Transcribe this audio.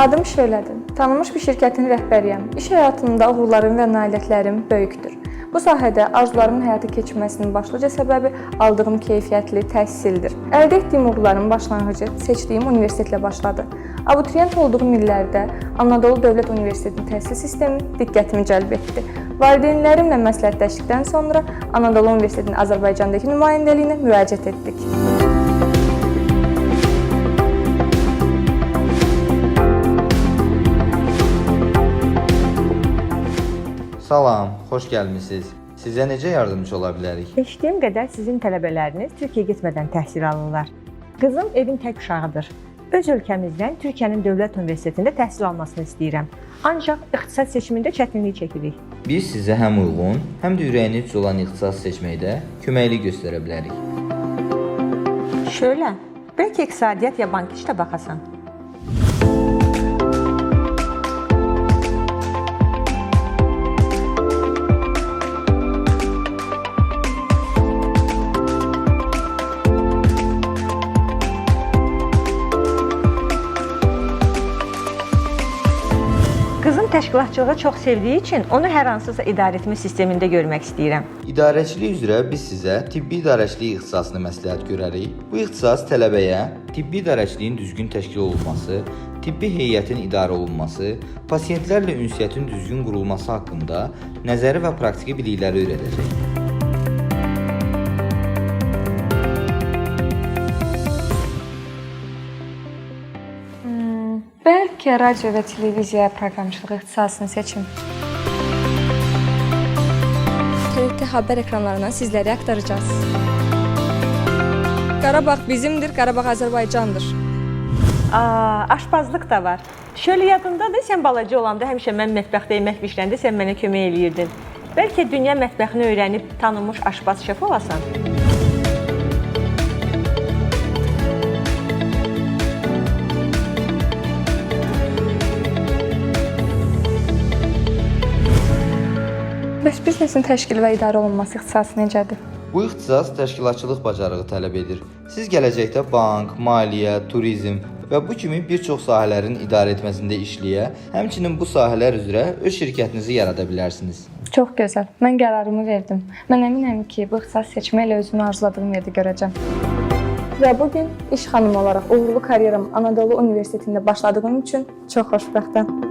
Adım Şöylədir. Tanınmış bir şirkətin rəhbəriyəm. İş həyatımda uğurlarım və nailiyyətlərim böyükdür. Bu sahədə arzularımın həyata keçirilməsinin başlıca səbəbi aldığım keyfiyyətli təhsildir. Əldə etdiyim uğurların başlanğıcı seçdiyim universitetlə başladı. Abituriyent olduğum illərdə Anadolu Dövlət Universitetinin təhsil sistemi diqqətimi cəlb etdi. Valideynlərimlə məsləhətləşdikdən sonra Anadolu Universitetinin Azərbaycandakı nümayəndəliyinə müraciət etdik. Salam, xoş gəlmisiniz. Sizə necə yardımcı ola bilərik? Eşitdiyim qədər sizin tələbələriniz Türkiyəyə getmədən təhsil alırlar. Qızım evin tək uşağıdır. Öz ölkəmizdən Türkiyənin dövlət universitetində təhsil almasını istəyirəm. Ancaq ixtisas seçimində çətinlik çəkirik. Biz sizə həm uyğun, həm də ürəyiniz olan ixtisas seçməkdə köməklik göstərə bilərik. Şöyle, bəlkə iqtisadiyyat ya bank işlə baxasan. Təşkilatçılığı çox sevdiyi üçün onu hər hansısa idarəetmə sistemində görmək istəyirəm. İdarəçilik üzrə biz sizə tibbi idarəçilik ixtisasını məsləhət görərik. Bu ixtisas tələbəyə tibbi idarəçiliyin düzgün təşkil olunması, tibbi heyətin idarə olunması, pasientlərlə ünsiyyətin düzgün qurulması haqqında nəzəri və praktiki bilikləri öyrədəcək. Bəlkə radio və televiziya proqramçılığı ixtisasını seçim. TRT xəbər ekranlarından sizləri aktaracağız. Qarabağ bizimdir, Qarabağ Azərbaycandır. Aa, aşpazlıq da var. Şöyle yadındadır, sən balaca olanda həmişə mən mətbəxdə yemək bişirəndə sən mənə kömək eləyirdin. Bəlkə dünya mətbəxini öyrənib tanınmış aşpaz şef olasan. Bəs biznesin təşkil və idarə olunması ixtisası necədir? Bu ixtisas təşkilatçılıq bacarığı tələb edir. Siz gələcəkdə bank, maliyyə, turizm və bu kimi bir çox sahələrin idarə etməsində işləyə, həmçinin bu sahələr üzrə öz şirkətinizi yarada bilərsiniz. Çox gözəl. Mən qərarımı verdim. Mən əminəm ki, bu ixtisas seçməklə özümü arzuladığım yerdə görəcəm. Və bu gün iş xanımı olaraq uğurlu karyeram Anadolu Universitetində başladığım üçün çox xoşbəxtəm.